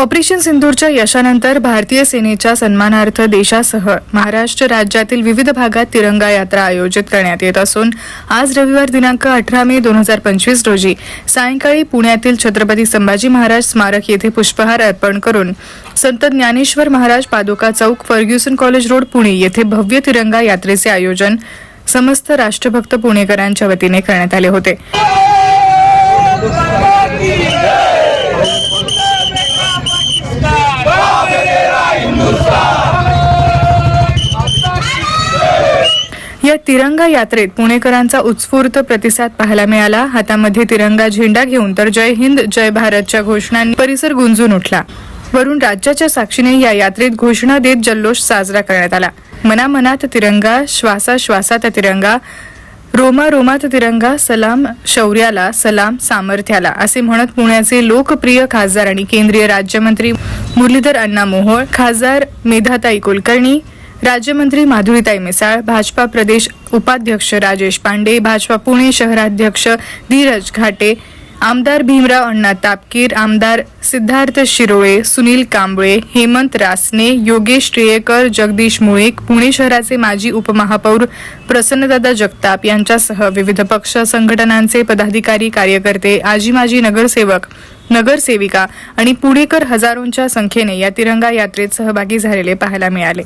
Operation सिंदूरच्या यशानंतर भारतीय सेनेच्या सन्मानार्थ देशासह महाराष्ट्र राज्यातील विविध भागात तिरंगा यात्रा आयोजित करण्यात येत असून आज रविवार दिनांक अठरा मे दोन हजार पंचवीस रोजी सायंकाळी पुण्यातील छत्रपती संभाजी महाराज स्मारक येथे पुष्पहार अर्पण करून Sant Dnyaneshwar Maharaj Paduka Chowk Fergusson college road Pune येथे भव्य तिरंगा यात्रेचे आयोजन समस्त राष्ट्रभक्त पुणेकरांच्या वतीने करण्यात आले होते. तिरंगा यात्रेत पुणेकरांचा उत्स्फूर्त प्रतिसाद पाहायला मिळाला. हातामध्ये तिरंगा झेंडा घेऊन तर जय हिंद जय भारतच्या घोषणांनी परिसर गुंजून उठला. वरून राज्याच्या साक्षीने या यात्रेत घोषणा देत जल्लोष साजरा करण्यात आला. मनामनात तिरंगा श्वासाश्वासात तिरंगा रोमा रोमात तिरंगा सलाम शौर्याला सलाम सामर्थ्याला असे म्हणत पुण्याचे लोकप्रिय खासदार आणि केंद्रीय राज्यमंत्री मुरलीधर अण्णा मोहोळ खासदार मेधाताई कुलकर्णी राज्यमंत्री माधुरीताई मिसाळ भाजपा प्रदेश उपाध्यक्ष राजेश पांडे भाजपा पुणे शहराध्यक्ष धीरज घाटे आमदार भीमराव अण्णा तापकीर आमदार सिद्धार्थ शिरोळे सुनील कांबळे हेमंत रासने योगेश टिळेकर जगदीश मुळीक पुणे शहराचे माजी उपमहापौर प्रसन्नदादा जगताप यांच्यासह विविध पक्ष संघटनांचे पदाधिकारी कार्यकर्ते आजी माजी नगरसेवक नगरसेविका आणि पुणेकर हजारोंच्या संख्येने या तिरंगा यात्रेत सहभागी झालेले पाहायला मिळाले.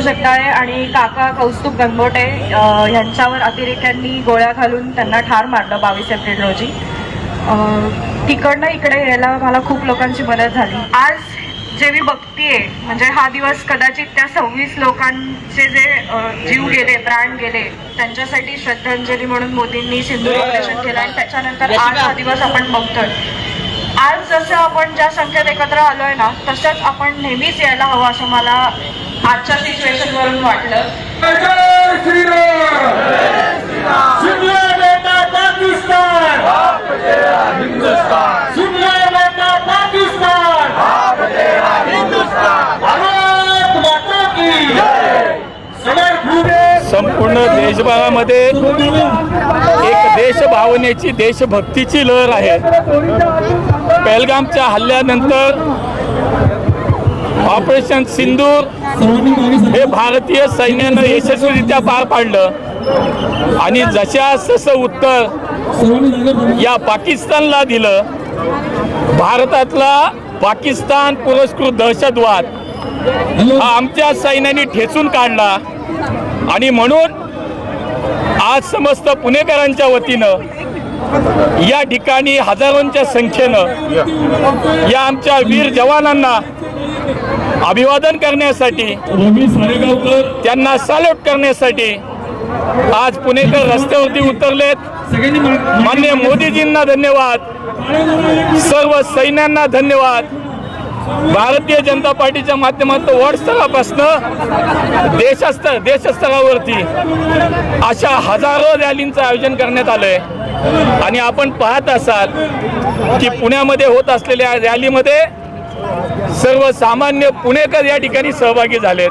जगदाळे आणि काका कौस्तुभ गंगोटे यांच्यावर अतिरेक्यांनी गोळ्या घालून त्यांना ठार मारलं बावीस एप्रिल रोजी. तिकडनं इकडे यायला मला खूप लोकांची मदत झाली. आज जे मी बघतीये म्हणजे हा दिवस कदाचित त्या सव्वीस लोकांचे जे जीव गेले प्राण गेले त्यांच्यासाठी श्रद्धांजली म्हणून मोदींनी सिंधू ऑपरेशन केलं आणि त्याच्यानंतर आज हा दिवस आपण बघतोय. आज जसं आपण ज्या संख्येत एकत्र आलोय ना तसंच आपण नेहमीच यायला हवं असं मला आजच्या सिच्युएशन वरून वाटलं. जय श्रीराम! सुन ले बेटा पाकिस्तान! सुन ले बेटा पाकिस्तान! भारत माता की समर भूमी! संपूर्ण देशभरामध्ये एक देशभावनेची देशभक्तीची लहर आहे. पहलगामच्या हल्ल्यानंतर ऑपरेशन सिंदूर हे भारतीय सैन्यानं यशस्वीरित्या पार पाडलं. आणि जशा तसं उत्तर या पाकिस्तानला दिलं भारतातला पाकिस्तान पुरस्कृत दहशतवाद हा आमच्या सैन्याने ठेचून काढला. आणि म्हणून आज समस्त पुणेकरांच्या वतीनं या ठिकाणी हजारोंच्या संख्येनं या आमच्या वीर जवानांना अभिवादन करण्यासाठी त्यांना सॅल्यूट करण्यासाठी आज पुणेकर रस्त्यावरती उतरलेत. मान्य मोदीजींना धन्यवाद. सर्व सैन्यांना धन्यवाद. भारतीय जनता पार्टीच्या माध्यमातून वॉर्ड स्तरापासनं देशस्तर देशस्तरावरती अशा हजारो रॅलींचं आयोजन करण्यात आलंय. आणि आपण पाहत असाल की पुण्यामध्ये होत असलेल्या रॅलीमध्ये सर्वसामान्य पुणेकर या ठिकाणी सहभागी झालेत.